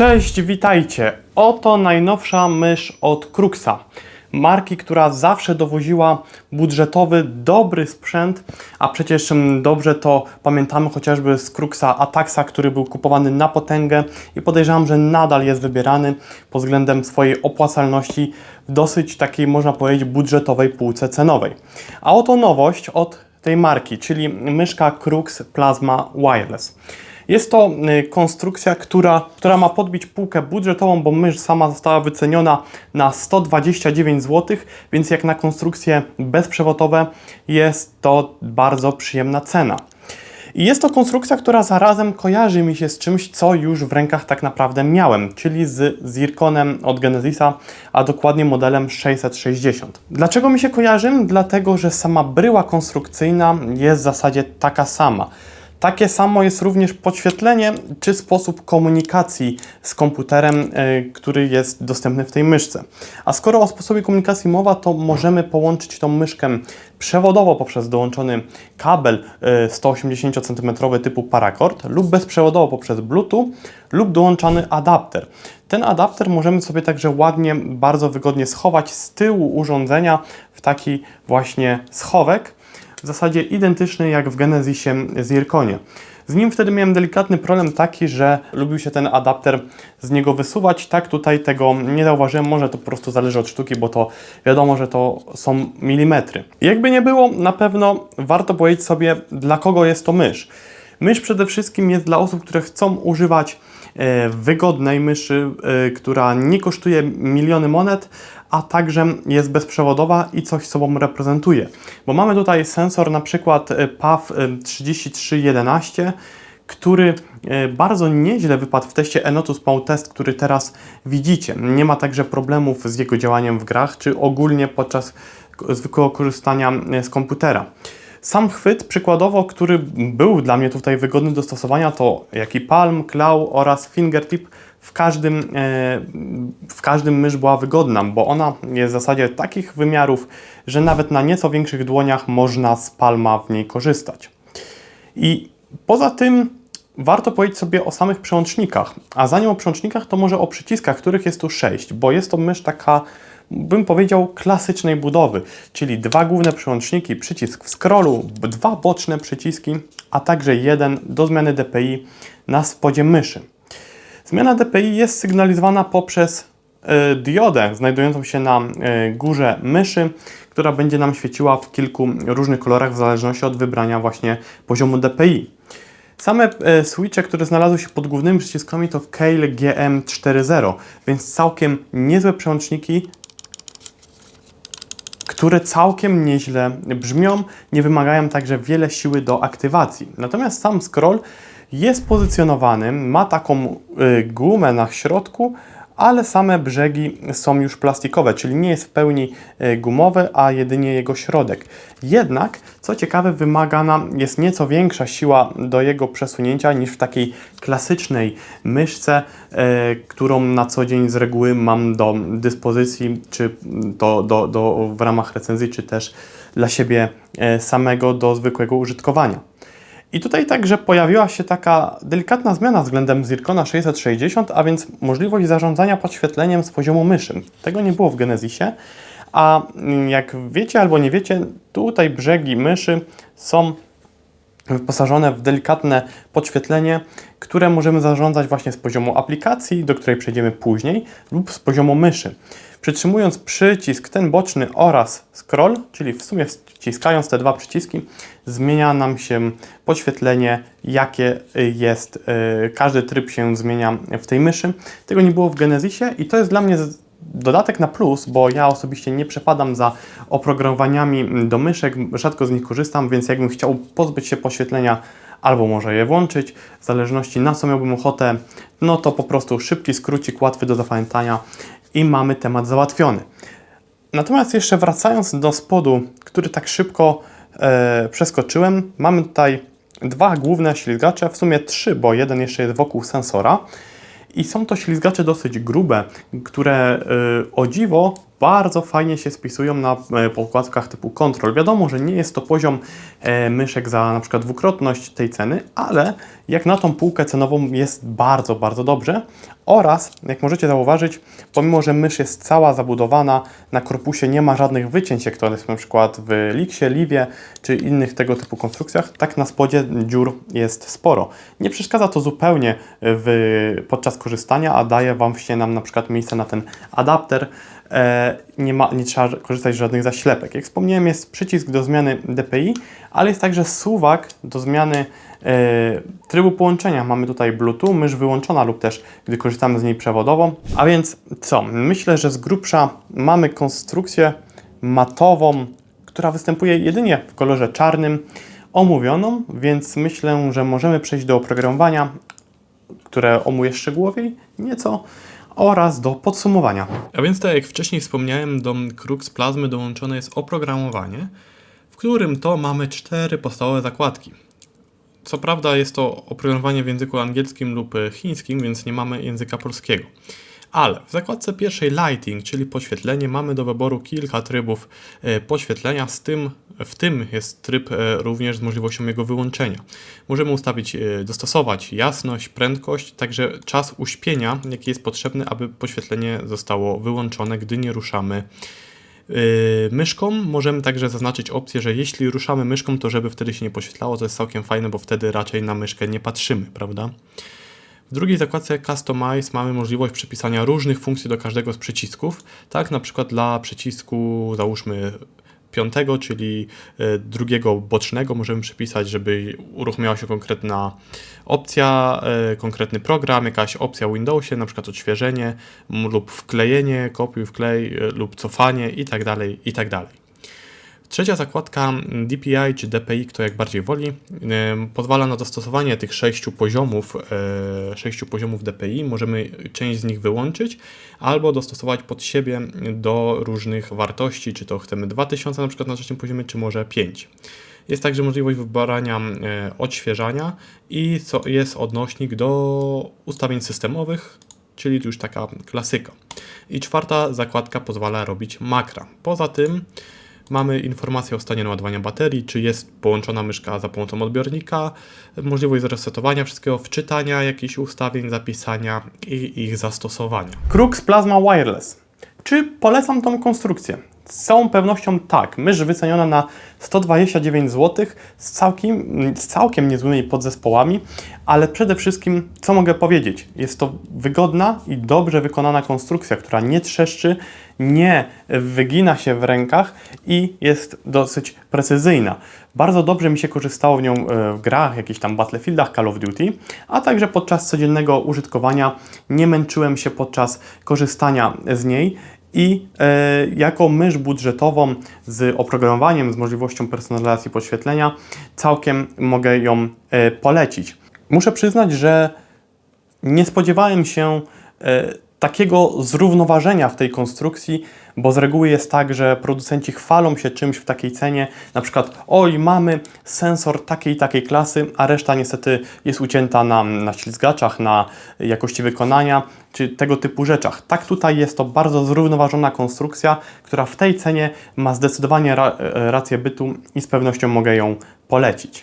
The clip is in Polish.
Cześć, witajcie. Oto najnowsza mysz od Cruxa. Marki, która zawsze dowoziła budżetowy, dobry sprzęt, a przecież mm, dobrze to pamiętamy chociażby z Cruxa Ataxa, który był kupowany na potęgę i podejrzewam, że nadal jest wybierany pod względem swojej opłacalności w dosyć takiej, można powiedzieć, budżetowej półce cenowej. A oto nowość od tej marki, czyli myszka Crux Plasma Wireless. Jest to y, konstrukcja, która, która ma podbić półkę budżetową, bo mysz sama została wyceniona na 129 zł, więc jak na konstrukcje bezprzewodowe jest to bardzo przyjemna cena. I jest to konstrukcja, która zarazem kojarzy mi się z czymś, co już w rękach tak naprawdę miałem, czyli z Zirconem od Genesisa, a dokładnie modelem 660. Dlaczego mi się kojarzy? Dlatego, że sama bryła konstrukcyjna jest w zasadzie taka sama. Takie samo jest również podświetlenie czy sposób komunikacji z komputerem, e, który jest dostępny w tej myszce. A skoro o sposobie komunikacji mowa, to możemy połączyć tą myszkę przewodowo poprzez dołączony kabel 180 cm typu paracord lub bezprzewodowo poprzez Bluetooth lub dołączany adapter. Ten adapter możemy sobie także ładnie, bardzo wygodnie schować z tyłu urządzenia w taki właśnie schowek w zasadzie identyczny jak w Genesisie Zirconie. Z nim wtedy miałem delikatny problem taki, że lubił się ten adapter z niego wysuwać. Tak tutaj tego nie zauważyłem, może to po prostu zależy od sztuki, bo to wiadomo, że to są milimetry. Jakby nie było, na pewno warto powiedzieć sobie, dla kogo jest to mysz. Mysz przede wszystkim jest dla osób, które chcą używać e, wygodnej myszy, e, która nie kosztuje miliony monet, a także jest bezprzewodowa i coś sobą reprezentuje. Bo mamy tutaj sensor na przykład e, PAF 3311, który bardzo nieźle wypadł w teście Enotus Pau Test, który teraz widzicie. Nie ma także problemów z jego działaniem w grach, czy ogólnie podczas zwykłego korzystania z komputera. Sam chwyt przykładowo, który był dla mnie tutaj wygodny do stosowania, to jak i palm, claw oraz fingertip w każdym, e, w każdym mysz była wygodna, bo ona jest w zasadzie takich wymiarów, że nawet na nieco większych dłoniach można z palma w niej korzystać. I poza tym warto powiedzieć sobie o samych przełącznikach, a zanim o przełącznikach, to może o przyciskach, których jest tu sześć, bo jest to mysz taka bym powiedział, klasycznej budowy, czyli dwa główne przełączniki, przycisk w scrollu, dwa boczne przyciski, a także jeden do zmiany DPI na spodzie myszy. Zmiana DPI jest sygnalizowana poprzez y, diodę znajdującą się na y, górze myszy, która będzie nam świeciła w kilku różnych kolorach w zależności od wybrania właśnie poziomu DPI. Same e, switche, które znalazły się pod głównymi przyciskami to Kale GM40, więc całkiem niezłe przełączniki które całkiem nieźle brzmią, nie wymagają także wiele siły do aktywacji. Natomiast sam scroll jest pozycjonowany, ma taką y, gumę na środku, ale same brzegi są już plastikowe, czyli nie jest w pełni e, gumowy, a jedynie jego środek. Jednak, co ciekawe, wymagana jest nieco większa siła do jego przesunięcia niż w takiej klasycznej myszce, e, którą na co dzień z reguły mam do dyspozycji, czy do, do, do, w ramach recenzji, czy też dla siebie samego do zwykłego użytkowania. I tutaj także pojawiła się taka delikatna zmiana względem Zircona 660, a więc możliwość zarządzania podświetleniem z poziomu myszy. Tego nie było w Genesisie, a jak wiecie albo nie wiecie, tutaj brzegi myszy są wyposażone w delikatne podświetlenie, które możemy zarządzać właśnie z poziomu aplikacji, do której przejdziemy później, lub z poziomu myszy. Przytrzymując przycisk ten boczny oraz scroll, czyli w sumie wciskając te dwa przyciski, zmienia nam się podświetlenie, jakie jest, y, każdy tryb się zmienia w tej myszy. Tego nie było w Genesisie i to jest dla mnie dodatek na plus, bo ja osobiście nie przepadam za oprogramowaniami do myszek, rzadko z nich korzystam, więc jakbym chciał pozbyć się poświetlenia albo może je włączyć, w zależności na co miałbym ochotę, no to po prostu szybki skrócik, łatwy do zapamiętania i mamy temat załatwiony. Natomiast jeszcze wracając do spodu, który tak szybko e, przeskoczyłem, mamy tutaj dwa główne ślizgacze, w sumie trzy, bo jeden jeszcze jest wokół sensora. I są to ślizgacze dosyć grube, które y, o dziwo bardzo fajnie się spisują na e, podkładkach typu Control. Wiadomo, że nie jest to poziom e, myszek za na przykład dwukrotność tej ceny, ale jak na tą półkę cenową jest bardzo, bardzo dobrze. Oraz, jak możecie zauważyć, pomimo, że mysz jest cała zabudowana, na korpusie nie ma żadnych wycięć, jak to jest na przykład w Lixie, Livie czy innych tego typu konstrukcjach, tak na spodzie dziur jest sporo. Nie przeszkadza to zupełnie w, podczas korzystania, a daje Wam się nam na przykład miejsce na ten adapter. E, nie, ma, nie trzeba korzystać z żadnych zaślepek. Jak wspomniałem, jest przycisk do zmiany DPI, ale jest także suwak do zmiany e, trybu połączenia. Mamy tutaj Bluetooth, mysz wyłączona lub też gdy korzystamy z niej przewodowo. A więc co? Myślę, że z grubsza mamy konstrukcję matową, która występuje jedynie w kolorze czarnym, omówioną, więc myślę, że możemy przejść do oprogramowania, które omówię szczegółowiej nieco oraz do podsumowania. A więc tak jak wcześniej wspomniałem, do Crux Plazmy dołączone jest oprogramowanie, w którym to mamy cztery podstawowe zakładki. Co prawda jest to oprogramowanie w języku angielskim lub chińskim, więc nie mamy języka polskiego. Ale w zakładce pierwszej Lighting, czyli podświetlenie, mamy do wyboru kilka trybów e, podświetlenia, z tym, w tym jest tryb e, również z możliwością jego wyłączenia. Możemy ustawić, e, dostosować jasność, prędkość, także czas uśpienia, jaki jest potrzebny, aby podświetlenie zostało wyłączone, gdy nie ruszamy myszką możemy także zaznaczyć opcję, że jeśli ruszamy myszką, to żeby wtedy się nie poświetlało, to jest całkiem fajne, bo wtedy raczej na myszkę nie patrzymy, prawda? W drugiej zakładce Customize mamy możliwość przypisania różnych funkcji do każdego z przycisków. Tak, na przykład dla przycisku załóżmy piątego, czyli e, drugiego bocznego możemy przypisać, żeby uruchomiła się konkretna opcja, e, konkretny program, jakaś opcja w Windowsie, na przykład odświeżenie lub wklejenie, kopiuj, wklej e, lub cofanie i tak dalej, i tak dalej. Trzecia zakładka DPI czy DPI, kto jak bardziej woli, pozwala na dostosowanie tych sześciu poziomów, e, sześciu poziomów DPI. Możemy część z nich wyłączyć albo dostosować pod siebie do różnych wartości, czy to chcemy 2000 na przykład na trzecim poziomie, czy może 5. Jest także możliwość wybrania e, odświeżania i co jest odnośnik do ustawień systemowych, czyli już taka klasyka. I czwarta zakładka pozwala robić makra. Poza tym Mamy informację o stanie naładowania baterii, czy jest połączona myszka za pomocą odbiornika, możliwość zresetowania wszystkiego, wczytania jakichś ustawień, zapisania i ich zastosowania. Crux Plasma Wireless. Czy polecam tą konstrukcję? Z całą pewnością tak. Mysz wyceniona na 129 zł z całkiem, z całkiem niezłymi podzespołami, ale przede wszystkim, co mogę powiedzieć? Jest to wygodna i dobrze wykonana konstrukcja, która nie trzeszczy, nie wygina się w rękach i jest dosyć precyzyjna. Bardzo dobrze mi się korzystało w nią e, w grach, jakichś tam Battlefieldach, Call of Duty, a także podczas codziennego użytkowania nie męczyłem się podczas korzystania z niej i e, jako mysz budżetową z oprogramowaniem, z możliwością personalizacji podświetlenia, całkiem mogę ją e, polecić. Muszę przyznać, że nie spodziewałem się e, takiego zrównoważenia w tej konstrukcji, bo z reguły jest tak, że producenci chwalą się czymś w takiej cenie, na przykład oj, mamy sensor takiej takiej klasy, a reszta niestety jest ucięta na, na ślizgaczach, na jakości wykonania, czy tego typu rzeczach. Tak tutaj jest to bardzo zrównoważona konstrukcja, która w tej cenie ma zdecydowanie ra, e, rację bytu i z pewnością mogę ją polecić.